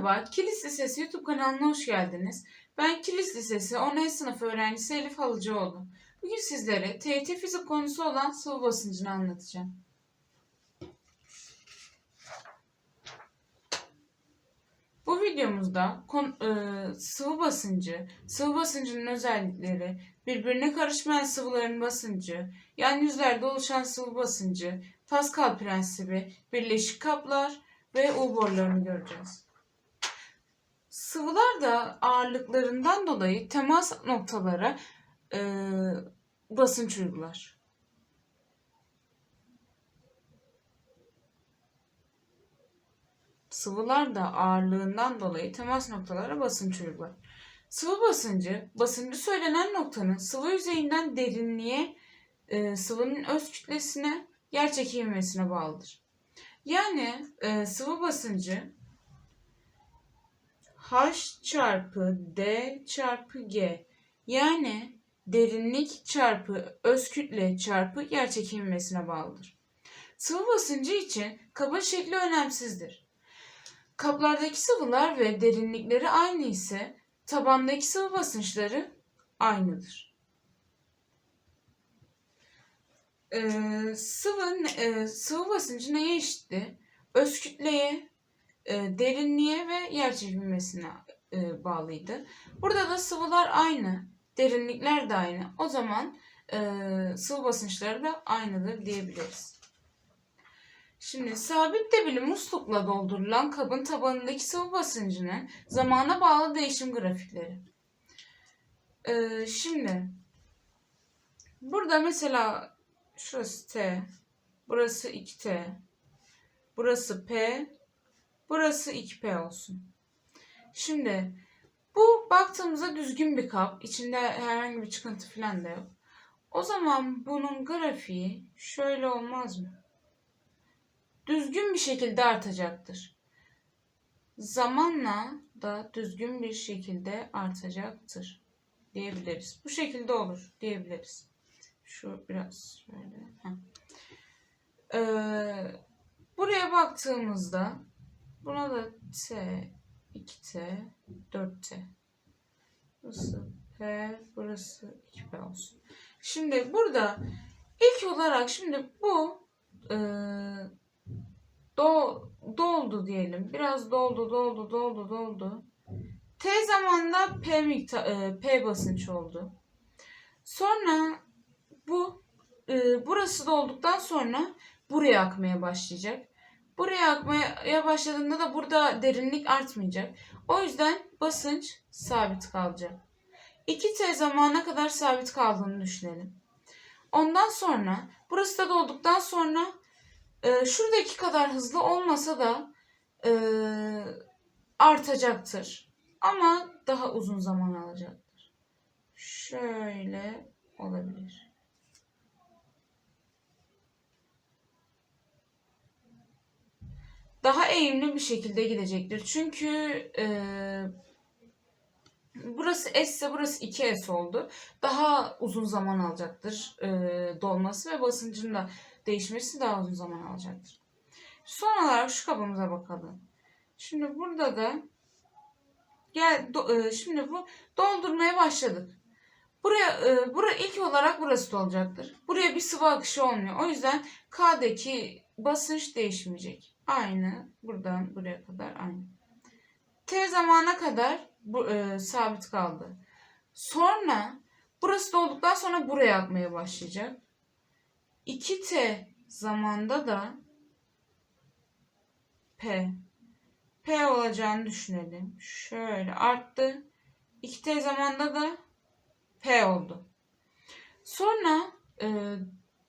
Merhaba, Kilis Lisesi YouTube kanalına hoş geldiniz. Ben Kilis Lisesi 10. sınıf öğrencisi Elif Halıcıoğlu. Bugün sizlere TYT fizik konusu olan sıvı basıncını anlatacağım. Bu videomuzda e, sıvı basıncı, sıvı basıncının özellikleri, birbirine karışmayan sıvıların basıncı, yan yüzlerde oluşan sıvı basıncı, Pascal prensibi, birleşik kaplar ve U borularını göreceğiz. Sıvılar da ağırlıklarından dolayı temas noktalara e, basınç uygular. Sıvılar da ağırlığından dolayı temas noktalara basınç uygular. Sıvı basıncı, basıncı söylenen noktanın sıvı yüzeyinden derinliğe, e, sıvının öz kütlesine, yer çekilmesine bağlıdır. Yani e, sıvı basıncı H çarpı D çarpı G yani derinlik çarpı öz kütle çarpı yer çekilmesine bağlıdır. Sıvı basıncı için kabın şekli önemsizdir. Kaplardaki sıvılar ve derinlikleri aynı ise tabandaki sıvı basınçları aynıdır. Ee, sıvı, e, sıvı basıncı neye eşitti? Öz kütleye, e, derinliğe ve yer çekilmesine e, bağlıydı. Burada da sıvılar aynı, derinlikler de aynı. O zaman e, sıvı basınçları da aynıdır diyebiliriz. Şimdi sabit debili muslukla doldurulan kabın tabanındaki sıvı basıncının zamana bağlı değişim grafikleri. E, şimdi burada mesela şurası T, burası 2T, burası P, Burası 2P olsun. Şimdi bu baktığımızda düzgün bir kap. İçinde herhangi bir çıkıntı falan da yok. O zaman bunun grafiği şöyle olmaz mı? Düzgün bir şekilde artacaktır. Zamanla da düzgün bir şekilde artacaktır diyebiliriz. Bu şekilde olur diyebiliriz. Şu biraz şöyle. Ee, buraya baktığımızda Buna da T, 2T, 4T. Burası P, burası 2P olsun. Şimdi burada ilk olarak şimdi bu e, do, doldu diyelim. Biraz doldu, doldu, doldu, doldu. T zamanda P miktar, e, P basınç oldu. Sonra bu e, burası dolduktan sonra buraya akmaya başlayacak. Buraya akmaya başladığında da burada derinlik artmayacak. O yüzden basınç sabit kalacak. 2T zamana kadar sabit kaldığını düşünelim. Ondan sonra burası da dolduktan sonra e, şuradaki kadar hızlı olmasa da e, artacaktır. Ama daha uzun zaman alacaktır. Şöyle olabilir. Daha eğimli bir şekilde gidecektir. Çünkü e, burası S ise burası 2S oldu. Daha uzun zaman alacaktır e, dolması ve basıncın da değişmesi daha uzun zaman alacaktır. Son olarak şu kabımıza bakalım. Şimdi burada da gel do, e, şimdi bu doldurmaya başladık. Buraya e, buraya ilk olarak burası dolacaktır. Buraya bir sıvı akışı olmuyor. O yüzden K'daki basınç değişmeyecek. Aynı. Buradan buraya kadar aynı. T zamana kadar bu, e, sabit kaldı. Sonra burası dolduktan sonra buraya akmaya başlayacak. 2T zamanda da P. P olacağını düşünelim. Şöyle arttı. 2T zamanda da P oldu. Sonra e,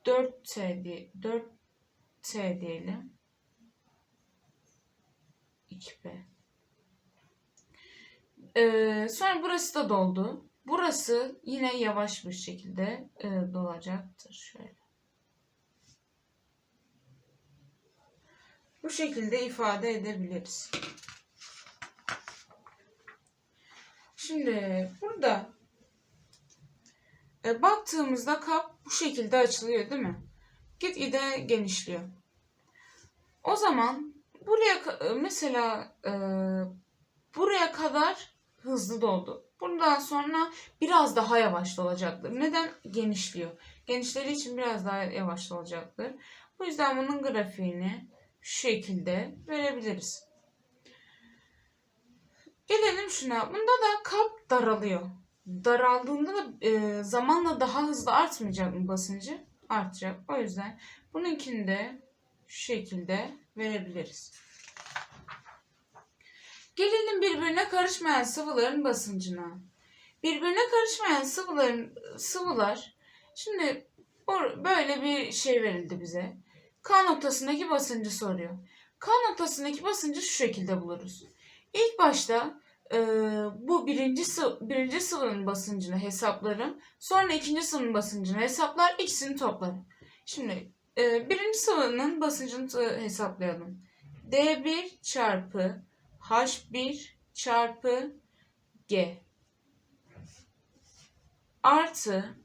4T diye 4T diyelim. 2P. Ee, sonra burası da doldu. Burası yine yavaş bir şekilde e, dolacaktır. Şöyle. Bu şekilde ifade edebiliriz. Şimdi burada e, baktığımızda kap bu şekilde açılıyor değil mi? Gitgide genişliyor. O zaman buraya mesela e, buraya kadar hızlı doldu. Bundan sonra biraz daha yavaş dolacaktır. Neden? Genişliyor. Genişleri için biraz daha yavaş dolacaktır. Bu yüzden bunun grafiğini şu şekilde verebiliriz. Gelelim şuna. Bunda da kap daralıyor. Daraldığında da e, zamanla daha hızlı artmayacak mı basıncı? Artacak. O yüzden bununkini de şu şekilde verebiliriz. Gelelim birbirine karışmayan sıvıların basıncına. Birbirine karışmayan sıvıların sıvılar şimdi böyle bir şey verildi bize. K noktasındaki basıncı soruyor. K noktasındaki basıncı şu şekilde buluruz. İlk başta e, bu birinci sıvı, birinci sıvının basıncını hesaplarım. Sonra ikinci sıvının basıncını hesaplar. ikisini toplarım. Şimdi birinci sıvının basıncını hesaplayalım. D1 çarpı H1 çarpı G artı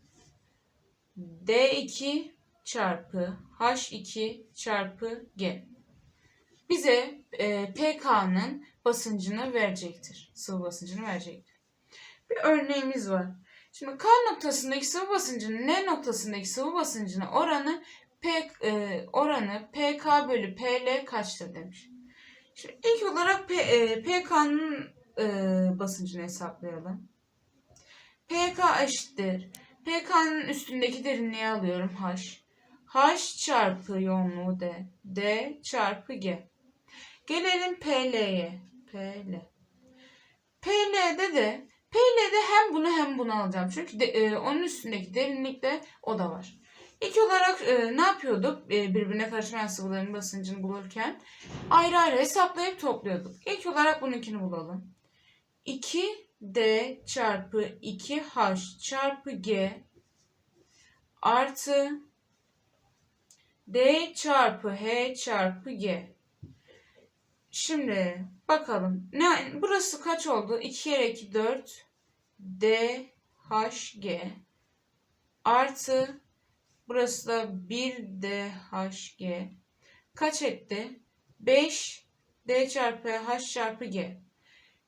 D2 çarpı H2 çarpı G bize e, pK'nın basıncını verecektir. Sıvı basıncını verecektir. Bir örneğimiz var. Şimdi K noktasındaki sıvı basıncının N noktasındaki sıvı basıncına oranı P e, oranı pK bölü PL kaçtır demiş. Şimdi ilk olarak P, e, pK'nın e, basıncını hesaplayalım. pK eşittir. pK'nın üstündeki derinliği alıyorum H. H çarpı yoğunluğu D. D çarpı G. Gelelim PL'ye. PL. PL'de de PL'de hem bunu hem bunu alacağım. Çünkü de, e, onun üstündeki derinlikte o da var. İlk olarak e, ne yapıyorduk e, birbirine karışmayan sıvıların basıncını bulurken? Ayrı ayrı hesaplayıp topluyorduk. İlk olarak bununkini bulalım. 2D çarpı 2H çarpı G artı D çarpı H çarpı G. Şimdi bakalım. Ne, burası kaç oldu? 2 kere 2 4 D H G artı burası da 1 D H G kaç etti? 5 D çarpı H çarpı G.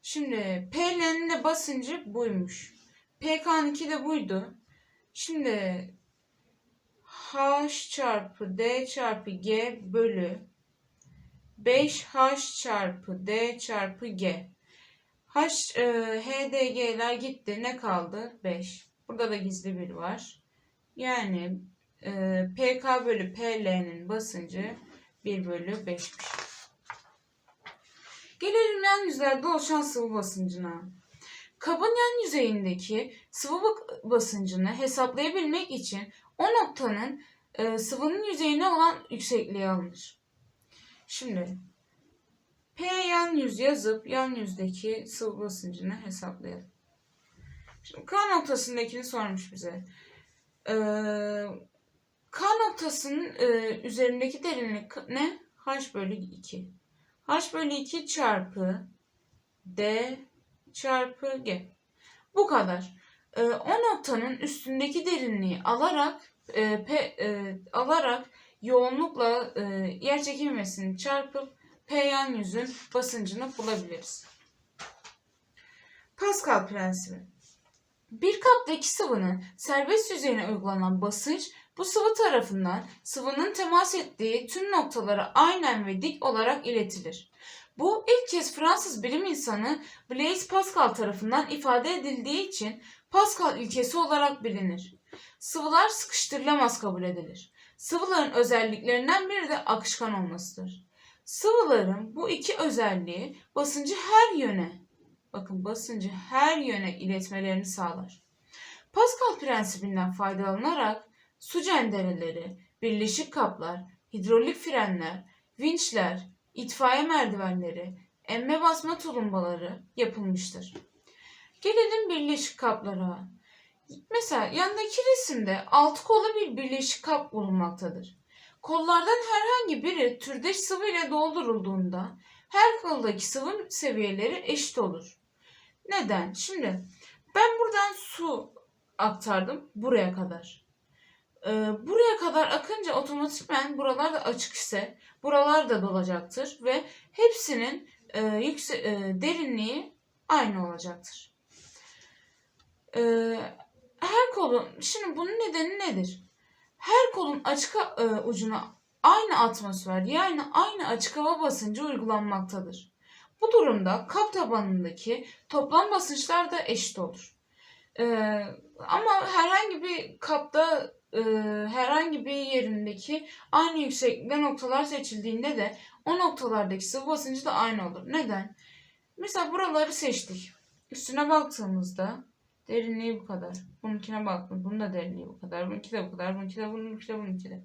Şimdi PL'nin de basıncı buymuş. PK'nınki de buydu. Şimdi H çarpı D çarpı G bölü 5H çarpı D çarpı G. H, e, HDG'ler gitti. Ne kaldı? 5. Burada da gizli bir var. Yani e, PK bölü PL'nin basıncı 1 bölü 5'miş. Gelelim yan yüzlerde oluşan sıvı basıncına. Kabın yan yüzeyindeki sıvı basıncını hesaplayabilmek için o noktanın e, sıvının yüzeyine olan yüksekliği alınır. Şimdi P yan yüz yazıp yan yüzdeki sıvı basıncını hesaplayalım. Şimdi K noktasındakini sormuş bize. Ee, K noktasının e, üzerindeki derinlik ne? H bölü 2. H bölü 2 çarpı D çarpı G. Bu kadar. Ee, o noktanın üstündeki derinliği alarak e, P, e, alarak yoğunlukla e, yer çekilmesini çarpıp P yan yüzün basıncını bulabiliriz. Pascal prensibi. Bir kaptaki sıvının serbest yüzeyine uygulanan basınç bu sıvı tarafından sıvının temas ettiği tüm noktalara aynen ve dik olarak iletilir. Bu ilk kez Fransız bilim insanı Blaise Pascal tarafından ifade edildiği için Pascal ilkesi olarak bilinir. Sıvılar sıkıştırılamaz kabul edilir. Sıvıların özelliklerinden biri de akışkan olmasıdır. Sıvıların bu iki özelliği basıncı her yöne, bakın basıncı her yöne iletmelerini sağlar. Pascal prensibinden faydalanarak su cendereleri, birleşik kaplar, hidrolik frenler, vinçler, itfaiye merdivenleri, emme basma tulumbaları yapılmıştır. Gelelim birleşik kaplara. Mesela yandaki resimde altı kollu bir birleşik kap bulunmaktadır. Kollardan herhangi biri türdeş sıvı ile doldurulduğunda her koldaki sıvı seviyeleri eşit olur. Neden? Şimdi ben buradan su aktardım buraya kadar. Ee, buraya kadar akınca otomatikmen buralar da açık ise buralar da dolacaktır ve hepsinin e, yükse e, derinliği aynı olacaktır. E, her kolun şimdi bunun nedeni nedir? Her kolun açık e, ucuna aynı atmosfer yani aynı açık hava basıncı uygulanmaktadır. Bu durumda kap tabanındaki toplam basınçlar da eşit olur. E, ama herhangi bir kapta e, herhangi bir yerindeki aynı yükseklikte noktalar seçildiğinde de o noktalardaki sıvı basıncı da aynı olur. Neden? Mesela buraları seçtik. Üstüne baktığımızda derinliği bu kadar. Bununkine baktım. Bunun da derinliği bu kadar. Bununki de bu kadar. Bununki de bununki de bununki de.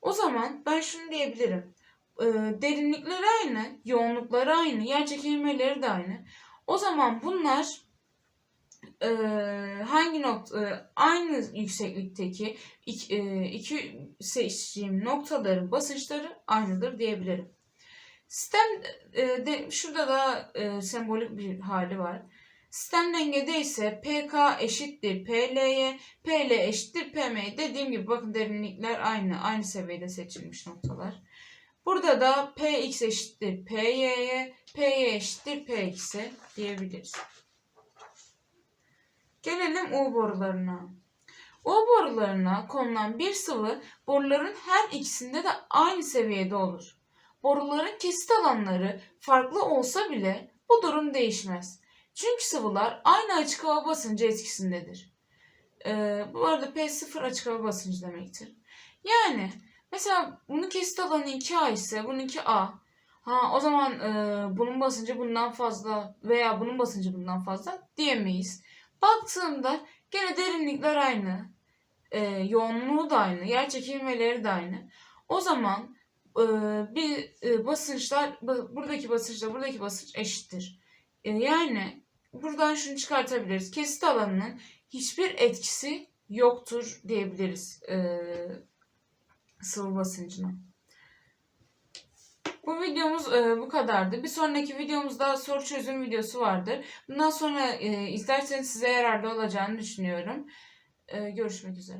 O zaman ben şunu diyebilirim. Ee, derinlikleri aynı, yoğunlukları aynı, yer çekilmeleri de aynı. O zaman bunlar e, hangi nokta aynı yükseklikteki iki, e, iki seçtiğim noktaların basınçları aynıdır diyebilirim. Sistem e, de, şurada da e, sembolik bir hali var. Sistem dengede ise PK eşittir PL'ye, PL eşittir PM'ye. Dediğim gibi bakın derinlikler aynı, aynı seviyede seçilmiş noktalar. Burada da PX eşittir PY'ye, PY eşittir PX'e diyebiliriz. Gelelim U borularına. U borularına konulan bir sıvı boruların her ikisinde de aynı seviyede olur. Boruların kesit alanları farklı olsa bile bu durum değişmez. Çünkü sıvılar aynı açık hava basıncı etkisindedir. Ee, bu arada P0 açık hava basıncı demektir. Yani mesela bunun kesit alanı 2A ise bununki A. Ha o zaman e, bunun basıncı bundan fazla veya bunun basıncı bundan fazla diyemeyiz. Baktığımda gene derinlikler aynı. E, yoğunluğu da aynı. Yer çekilmeleri de aynı. O zaman e, bir e, basınçlar ba- buradaki basınçla buradaki basınç eşittir. E, yani buradan şunu çıkartabiliriz. Kesit alanının hiçbir etkisi yoktur diyebiliriz e, sıvı basıncına. Bu videomuz e, bu kadardı. Bir sonraki videomuzda soru çözüm videosu vardır. Bundan sonra e, izlerseniz size yararlı olacağını düşünüyorum. E, görüşmek üzere.